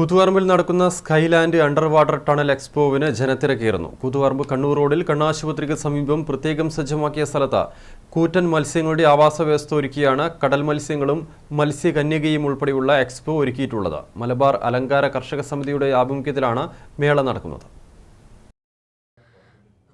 കൂത്തുപറമ്പിൽ നടക്കുന്ന Skyland under water tunnel എക്സ്പോവിന് ജനത്തിരക്കേറുന്നു. കൂത്തുപറമ്പ് കണ്ണൂർ റോഡിൽ കണ്ണാശുപത്രിക്ക് സമീപം പ്രത്യേകം സജ്ജമാക്കിയ സ്ഥലത്ത് കൂറ്റൻ മത്സ്യങ്ങളുടെ ആവാസ വ്യവസ്ഥ ഒരുക്കിയാണ് കടൽ മത്സ്യങ്ങളും മത്സ്യകന്യകയും ഉൾപ്പെടെയുള്ള എക്സ്പോ ഒരുക്കിയിട്ടുള്ളത്. മലബാർ അലങ്കാര കർഷക സമിതിയുടെ ആഭിമുഖ്യത്തിലാണ് മേള നടക്കുന്നത്.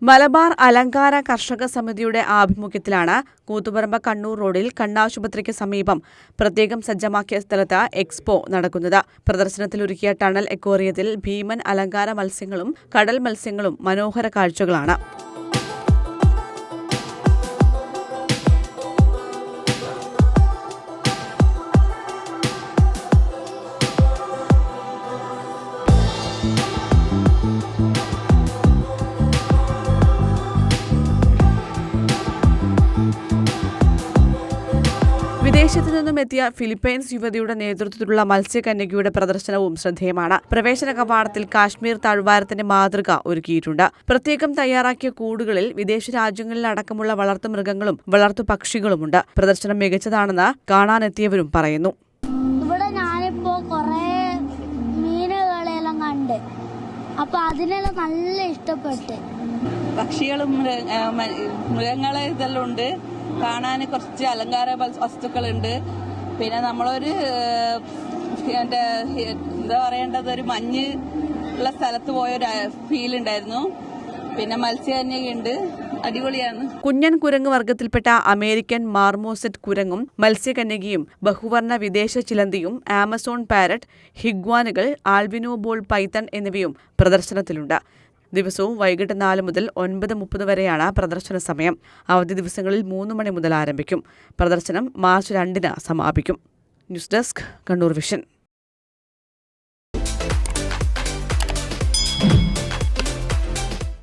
മലബാർ അലങ്കാര കർഷക സമിതിയുടെ ആഭിമുഖ്യത്തിലാണ് കൂത്തുപറമ്പ് കണ്ണൂർ റോഡിൽ കണ്ണാശുപത്രിക്ക് സമീപം പ്രത്യേകം സജ്ജമാക്കിയ സ്ഥലത്ത് എക്സ്പോ നടക്കുന്നത്. പ്രദർശനത്തിലൊരുക്കിയ ടണൽ എക്വേറിയത്തിൽ ഭീമൻ അലങ്കാര മത്സ്യങ്ങളും കടൽ മത്സ്യങ്ങളും മനോഹര കാഴ്ചകളാണ്. വിദേശത്തു നിന്നും എത്തിയ ഫിലിപ്പൈൻസ് യുവതിയുടെ നേതൃത്വത്തിലുള്ള മത്സ്യകന്യകയുടെ പ്രദർശനവും ശ്രദ്ധേയമാണ്. പ്രവേശന കവാടത്തിൽ കാശ്മീർ താഴ്വാരത്തിന്റെ മാതൃക ഒരുക്കിയിട്ടുണ്ട്. പ്രത്യേകം തയ്യാറാക്കിയ കൂടുകളിൽ വിദേശ രാജ്യങ്ങളിലടക്കമുള്ള വളർത്തുമൃഗങ്ങളും വളർത്തു പക്ഷികളുമുണ്ട്. പ്രദർശനം മികച്ചതാണെന്ന് കാണാനെത്തിയവരും പറയുന്നു. ഇവിടെ ഞാനിപ്പോ കൊറേ മീനുകളെല്ലാം കണ്ട്. അപ്പൊ അതിനെല്ലാം നല്ല ഇഷ്ടപ്പെട്ട്. പക്ഷികളും മൃഗങ്ങളെ ഇതെല്ലാം ഉണ്ട്. കാണാൻ കുറച്ച് അലങ്കാര വസ്- വസ്തുക്കളുണ്ട്. പിന്നെ നമ്മളൊരു എന്റെ എന്താ പറയേണ്ടത് ഒരു മഞ്ഞ് ഉള്ള സ്ഥലത്ത് പോയൊരു ഫീൽ ഉണ്ടായിരുന്നു. പിന്നെ മത്സ്യകന്യകയുണ്ട്. അടിപൊളിയാണ്. കുഞ്ഞൻ കുരങ്ങ് വർഗത്തിൽപ്പെട്ട അമേരിക്കൻ മാർമോസെറ്റ് കുരങ്ങും മത്സ്യകന്യകയും ബഹുവർണ വിദേശ ചിലന്തിയും ആമസോൺ പാരറ്റ് ഹിഗ്വാനുകൾ ആൽബിനോ ബോൾ പൈത്തൺ എന്നിവയും പ്രദർശനത്തിലുണ്ട്. ദിവസവും വൈകിട്ട് നാല് മുതൽ ഒൻപത് മുപ്പത് വരെയാണ് പ്രദർശന സമയം. അവധി ദിവസങ്ങളിൽ മൂന്ന് മണി മുതൽ ആരംഭിക്കും. പ്രദർശനം മാർച്ച് രണ്ടിന് സമാപിക്കും. News desk Kannur vision.